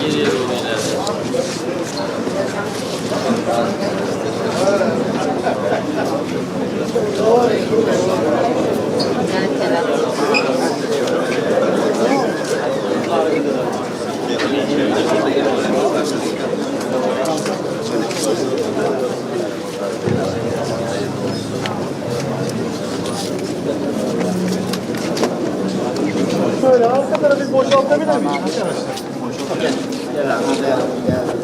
Geriye doğru ilerle. Şöyle arka tarafı boşaltabilir miyiz? Yeah, yeah, yeah.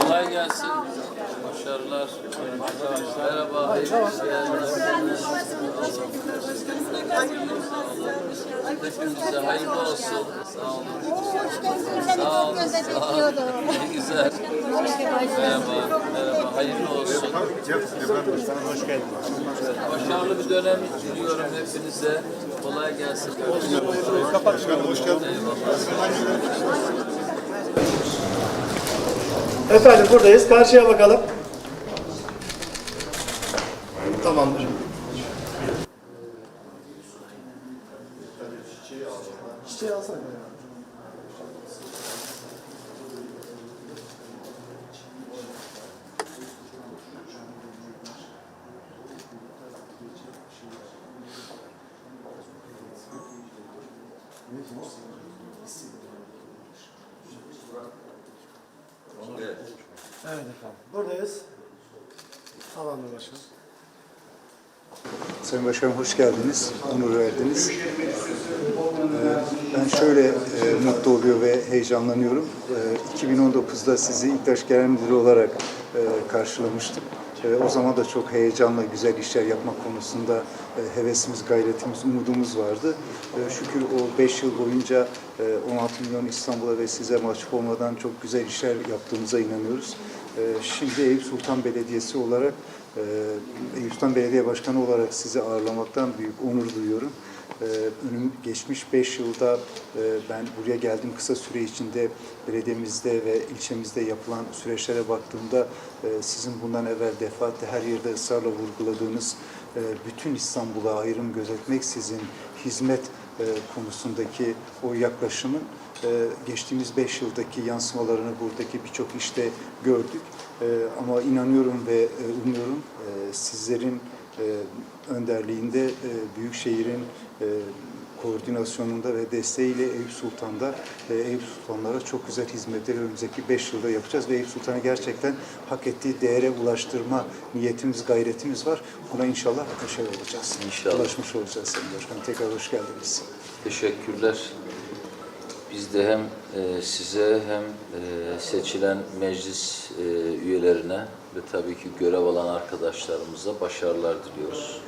Kolay gelsin. Başarılar. Merhaba. Hayırlı Hepinize hayırlı olsun. Sağ olun. Sağ olun. Sağ olun. Ne güzel. Merhaba. Merhaba. Hayırlı olsun. Hoş geldin. Başarılı bir dönem diliyorum hepinize. Kolay gelsin. Kapat. Hoş geldin. Efendim buradayız. Karşıya bakalım. Tamamdır. Çiçeği alsana. Evet efendim. Buradayız. Tamamdır başkanım. Sayın Başkanım hoş geldiniz, onur verdiniz. Ee, şöyle e, mutlu oluyor ve heyecanlanıyorum. Ee, 2019'da sizi İktaş Genel Müdürü olarak e, karşılamıştık. E, O zaman da çok heyecanla güzel işler yapmak konusunda e, hevesimiz, gayretimiz, umudumuz vardı. E, Şükür o 5 yıl boyunca e, 16 milyon İstanbul'a ve size mahcup olmadan çok güzel işler yaptığımıza inanıyoruz. E, Şimdi Eyüp Sultan Belediyesi olarak ee, Eyüp Sultan Belediye Başkanı olarak sizi ağırlamaktan büyük onur duyuyorum. Ee, Önüm geçmiş 5 yılda e, ben buraya geldim kısa süre içinde belediyemizde ve ilçemizde yapılan süreçlere baktığımda e, sizin bundan evvel defaatle her yerde ısrarla vurguladığınız e, bütün İstanbul'a ayrım gözetmeksizin hizmet konusundaki o yaklaşımın geçtiğimiz 5 yıldaki yansımalarını buradaki birçok işte gördük. Ama inanıyorum ve umuyorum sizlerin önderliğinde e, Büyükşehir'in e, koordinasyonunda ve desteğiyle Eyüp Sultan'da e, Eyüp Sultanlara çok güzel hizmetleri önümüzdeki 5 yılda yapacağız ve Eyüp Sultan'ı gerçekten hak ettiği değere ulaştırma niyetimiz, gayretimiz var. Buna inşallah başarılı olacağız. İnşallah. Ulaşmış olacağız Sayın Başkanım. Tekrar hoş geldiniz. Teşekkürler. Biz de hem e, size hem e, seçilen meclis e, üyelerine ve tabii ki görev alan arkadaşlarımıza başarılar diliyoruz.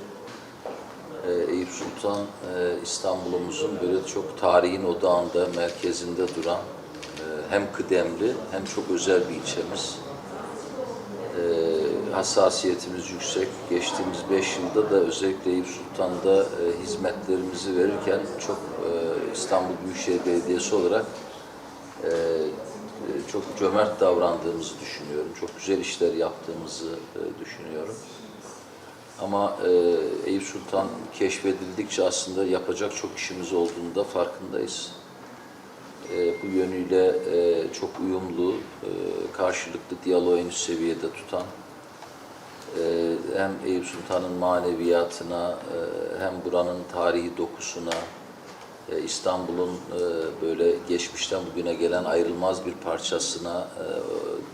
E, Eyüp Sultan e, İstanbul'umuzun böyle çok tarihin odağında, merkezinde duran hem kıdemli hem çok özel bir ilçemiz. E, hassasiyetimiz yüksek. Geçtiğimiz beş yılda da özellikle Eyüp Sultan'da e, hizmetlerimizi verirken çok e, İstanbul Büyükşehir Belediyesi olarak e, e, çok cömert davrandığımızı düşünüyorum. Çok güzel işler yaptığımızı e, düşünüyorum. Ama e, Eyüp Sultan keşfedildikçe aslında yapacak çok işimiz olduğunda farkındayız. E, bu yönüyle e, çok uyumlu, e, karşılıklı diyaloğu en üst seviyede tutan, hem Eyüp Sultan'ın maneviyatına, e, hem buranın tarihi dokusuna, e, İstanbul'un e, böyle geçmişten bugüne gelen ayrılmaz bir parçasına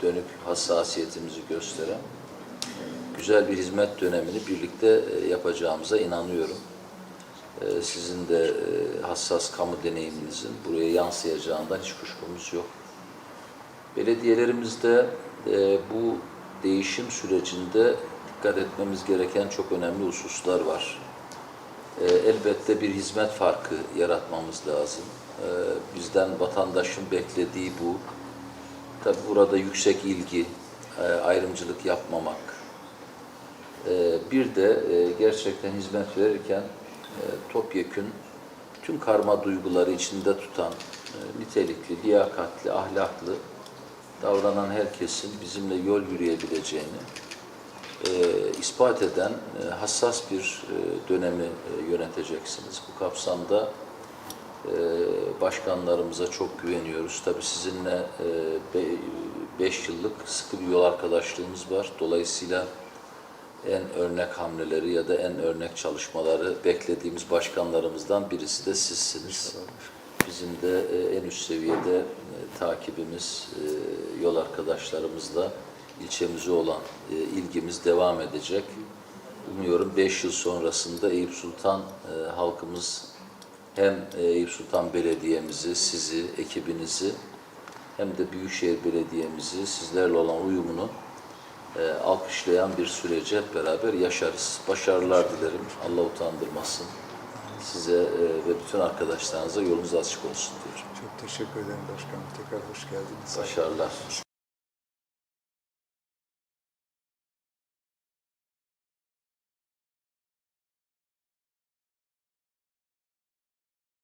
dönük hassasiyetimizi gösteren güzel bir hizmet dönemini birlikte yapacağımıza inanıyorum. sizin de hassas kamu deneyiminizin buraya yansıyacağından hiç kuşkumuz yok. Belediyelerimizde bu değişim sürecinde dikkat etmemiz gereken çok önemli hususlar var. E, elbette bir hizmet farkı yaratmamız lazım. E, bizden vatandaşın beklediği bu. Tabi burada yüksek ilgi, e, ayrımcılık yapmamak. E, bir de e, gerçekten hizmet verirken e, topyekün bütün karma duyguları içinde tutan, e, nitelikli, liyakatli, ahlaklı davranan herkesin bizimle yol yürüyebileceğini e, ispat eden e, hassas bir e, dönemi e, yöneteceksiniz. Bu kapsamda e, başkanlarımıza çok güveniyoruz. Tabii sizinle 5 yıllık sıkı bir yol arkadaşlığımız var. Dolayısıyla en örnek hamleleri ya da en örnek çalışmaları beklediğimiz başkanlarımızdan birisi de sizsiniz. Bizim de e, en üst seviyede e, takibimiz, e, yol arkadaşlarımızla ilçemize olan e, ilgimiz devam edecek. Umuyorum 5 yıl sonrasında Eyüp Sultan e, halkımız hem e, Eyüp Sultan Belediye'mizi, sizi, ekibinizi hem de Büyükşehir Belediye'mizi sizlerle olan uyumunu e, alkışlayan bir süreci hep beraber yaşarız. Başarılar dilerim. Allah utandırmasın. Size e, ve bütün arkadaşlarınıza yolunuz açık olsun diyorum. Çok teşekkür ederim başkanım. Tekrar hoş geldiniz. Başarılar.